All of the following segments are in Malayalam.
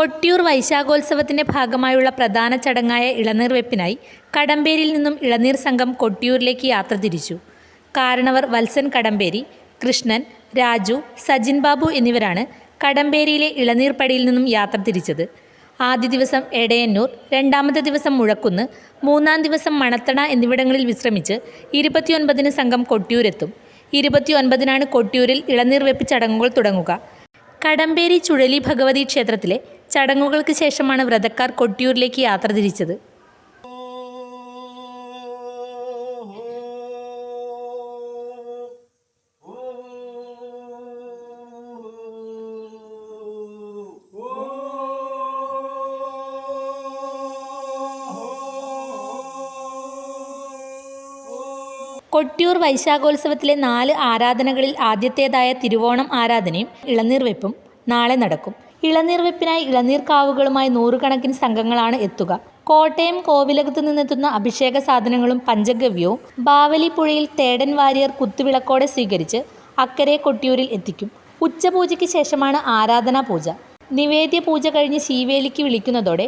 കൊട്ടിയൂർ വൈശാഖോത്സവത്തിന്റെ ഭാഗമായുള്ള പ്രധാന ചടങ്ങായ ഇളനീർ വെപ്പിനായി കടമ്പേരിയിൽ നിന്നും ഇളനീർ സംഘം കൊട്ടിയൂരിലേക്ക് യാത്ര തിരിച്ചു. കാരണവർ വത്സൻ കടമ്പേരി കൃഷ്ണൻ രാജു സജിൻ ബാബു എന്നിവരാണ് കടമ്പേരിയിലെ ഇളനീർപ്പടിയിൽ നിന്നും യാത്ര തിരിച്ചത്. ആദ്യ ദിവസം എടയന്നൂർ രണ്ടാമത്തെ ദിവസം മുഴക്കുന്ന് മൂന്നാം ദിവസം മണത്തണ എന്നിവിടങ്ങളിൽ വിശ്രമിച്ച് ഇരുപത്തിയൊൻപതിന് സംഘം കൊട്ടിയൂരെത്തും. ഇരുപത്തിയൊൻപതിനാണ് കൊട്ടിയൂരിൽ ഇളനീർ വെപ്പ് ചടങ്ങുകൾ തുടങ്ങുക. കടമ്പേരി ചുഴലി ഭഗവതി ക്ഷേത്രത്തിലെ ചടങ്ങുകൾക്ക് ശേഷമാണ് വ്രതക്കാർ കൊട്ടിയൂരിലേക്ക് യാത്ര തിരിച്ചത്. കൊട്ടിയൂർ വൈശാഖോത്സവത്തിലെ നാല് ആരാധനകളിൽ ആദ്യത്തേതായ തിരുവോണം ആരാധനയും ഇളനീർ വെപ്പും നാളെ നടക്കും. ഇളനീർ വെപ്പിനായി ഇളനീർ കാവുകളുമായി നൂറുകണക്കിന് സംഘങ്ങളാണ് എത്തുക. കോട്ടയം കോവിലകത്ത് നിന്നെത്തുന്ന അഭിഷേക സാധനങ്ങളും പഞ്ചഗവ്യവും ബാവലി പുഴയിൽ തേടൻ വാരിയർ കുത്തുവിളക്കോടെ സ്വീകരിച്ച് അക്കരെ കൊട്ടിയൂരിൽ എത്തിക്കും. ഉച്ചപൂജയ്ക്ക് ശേഷമാണ് ആരാധനാ പൂജ. നിവേദ്യ പൂജ കഴിഞ്ഞ് ശീവേലിക്ക് വിളിക്കുന്നതോടെ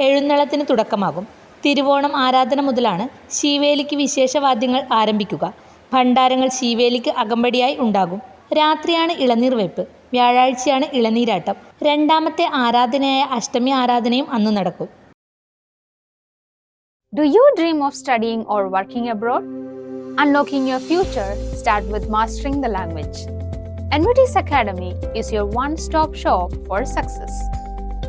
എഴുന്നള്ളത്തിന് തുടക്കമാകും. തിരുവോണം ആരാധന മുതലാണ് ശീവേലിക്ക് വിശേഷവാദ്യങ്ങൾ ആരംഭിക്കുക ഭണ്ഡാരങ്ങൾ ശീവേലിക്ക് അകമ്പടിയായി ഉണ്ടാകും രാത്രിയാണ് ഇളനീർ വെപ്പ് വ്യാഴാഴ്ചയാണ് ഇളനീരാട്ടം രണ്ടാമത്തെ ആരാധനയായ അഷ്ടമി ആരാധനയും അന്ന് നടക്കും Do you dream of studying or working abroad? Unlocking your future start with mastering the language. NVT's Academy is your one-stop shop for success.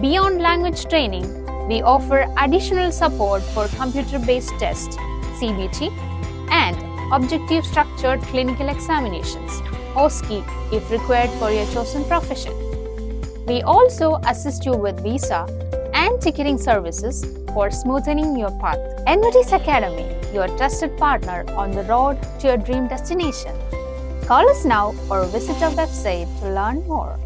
Beyond language training, we offer additional support for computer based tests, CBT, and objective structured clinical examinations, OSCE, if required for your chosen profession. We also assist you with visa and ticketing services for smoothening your path. NVT's Academy, your trusted partner on the road to your dream destination. Call us now or visit our website to learn more.